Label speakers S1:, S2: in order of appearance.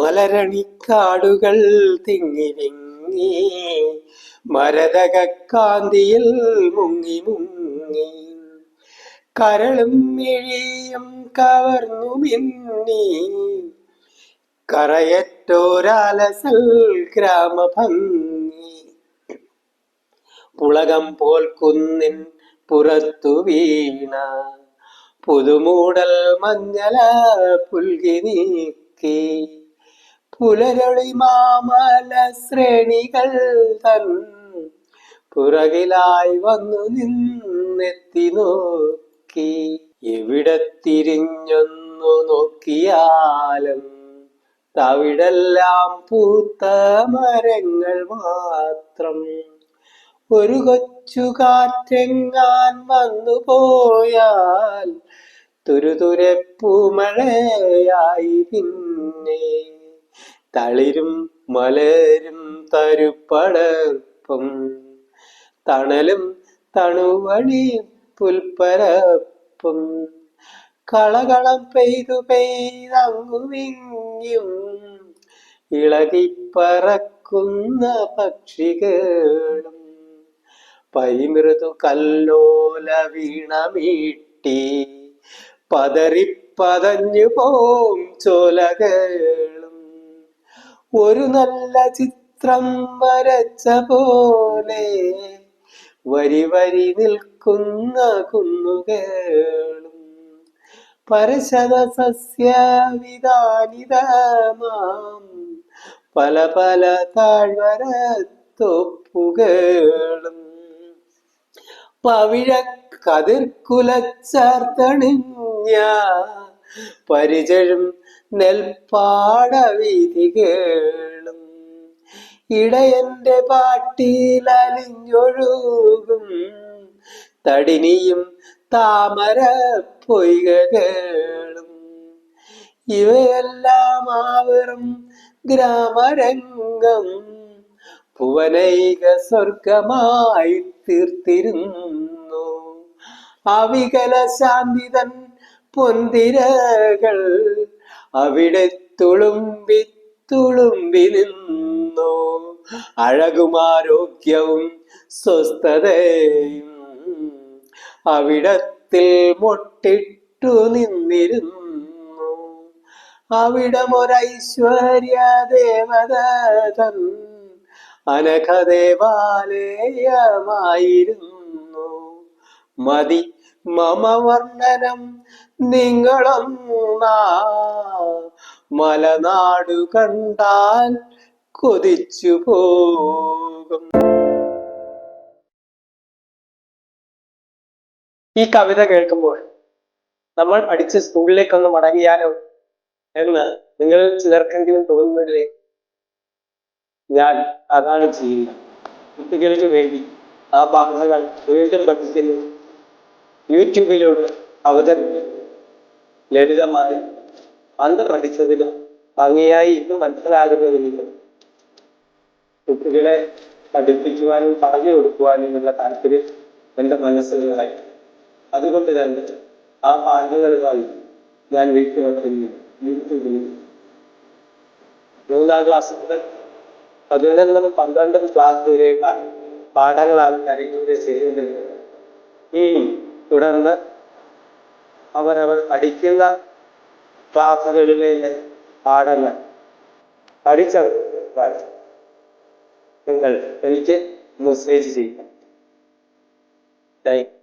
S1: മലരണിക്കാടുകൾ തിങ്ങി വിങ്ങി മരതകാന്തിയിൽ മുങ്ങി മുങ്ങി. കരളും മിഴിയും കവർന്നു മിന്നി കറയറ്റോരാലസൽ ഗ്രാമഭംഗി. പുളകം പോൽ കുന്നിൻ പുറത്തു വീണ പുതുമൂടൽ മഞ്ഞല പുൽകി നീക്കി. പുലരളി മാമല ശ്രേണികൾ തൻ പുറകിലായി വന്നു നിന്നെത്തി നോക്കി. എവിടെ തിരിഞ്ഞൊന്നു നോക്കിയാലും തവിടെല്ലാം പൂത്ത മരങ്ങൾ മാത്രം. ഒരു കൊച്ചു കാറ്റെങ്ങാൻ വന്നു പോയാൽ തുരുതുരെ പൂമഴയായി പിന്നെ. തളിരും മലരും തരുപ്പടർപ്പും തണലും തണുവണി പുൽപ്പരപ്പും കളകളം പെയ്തു പെയ്തങ്ങുവിങ്ങും ഇളകിപ്പറക്കുന്ന പക്ഷികളും പരിമൃദു കല്ലോല വീണമീട്ടി പതറിപ്പതഞ്ഞു പോം ചോലകളും ഒരു നല്ല ചിത്രം വരച്ച പോലെ വരി വരി നിൽക്കുന്ന കുന്നുകളും. പരശത സസ്യവിധാനിതമാം. പല പല താഴ്വര തൊപ്പുകളും പവിഴ കതിർക്കുലച്ചാർത്തണിഞ്ഞ പരിചഴും നെൽപ്പാടവീതികളും ഇടയന്റെ പാട്ടിൽ അലിഞ്ഞൊഴുകും. തടിനിയും താമര പൊയ്കകളും ഇവയെല്ലാം ആവറും ഗ്രാമരംഗം. ഭുവനൈക സ്വർഗമായി തീർത്തിരുന്നു. അവികല ശാന്തിതൻ പൊന്തിരകൾ അവിടെ തുളുമ്പി തുളുമ്പി നിന്നു. അഴകും ആരോഗ്യവും സ്വസ്ഥതയും അവിടത്തിൽ മൊട്ടിട്ടു നിന്നിരുന്നു. അവിടമൊരൈശ്വര്യ ദേവത തൻ അനഘദേവാലയമായിരുന്നു. മതി മമ നിങ്ങളൊന്ന മലനാട് മലനാടു കണ്ടാൽ കൊതിച്ചു പോകും. ഈ കവിത കേൾക്കുമ്പോൾ നമ്മൾ പഠിച്ച സ്കൂളിലേക്കൊന്ന് മടങ്ങിയാലോ എന്ന് നിങ്ങൾ ചിലർക്കെങ്കിലും തോന്നുന്നില്ലേ? ഞാൻ അതാണ് ചെയ്യുന്നത്. കുട്ടികൾക്ക് വേണ്ടി ആ ഭാഗങ്ങൾ വീണ്ടും പഠിക്കുന്നു യൂട്യൂബിലൂടെ അവതരണം ലളിതമായി അന്ന് പഠിച്ചതിലും ഭംഗിയായി ഇന്ന് മനസ്സിലാകുന്നതിലും കുട്ടികളെ പഠിപ്പിക്കുവാനും പറഞ്ഞു കൊടുക്കുവാനുമുള്ള താല്പര്യം എന്റെ മനസ്സിലായി അതുകൊണ്ട് തന്നെ ആ പാഠങ്ങളുമായി ഞാൻ വീട്ടിൽ വന്നിരുന്നു യൂട്യൂബിൽ മൂന്നാം ക്ലാസ് മുതൽ പതിനൊന്നും പന്ത്രണ്ടും ക്ലാസ് വരെയുള്ള പാഠങ്ങളാണ് കാര്യങ്ങളുടെ ചെയ്യുന്നത് ഈ തുടർന്ന് അവരവർ അടിക്കുന്ന ക്ലാസ്സുകളിലെ പാഠങ്ങൾ പഠിച്ച നിങ്ങൾ എനിക്ക് മെസ്സേജ് ചെയ്യാം താങ്ക്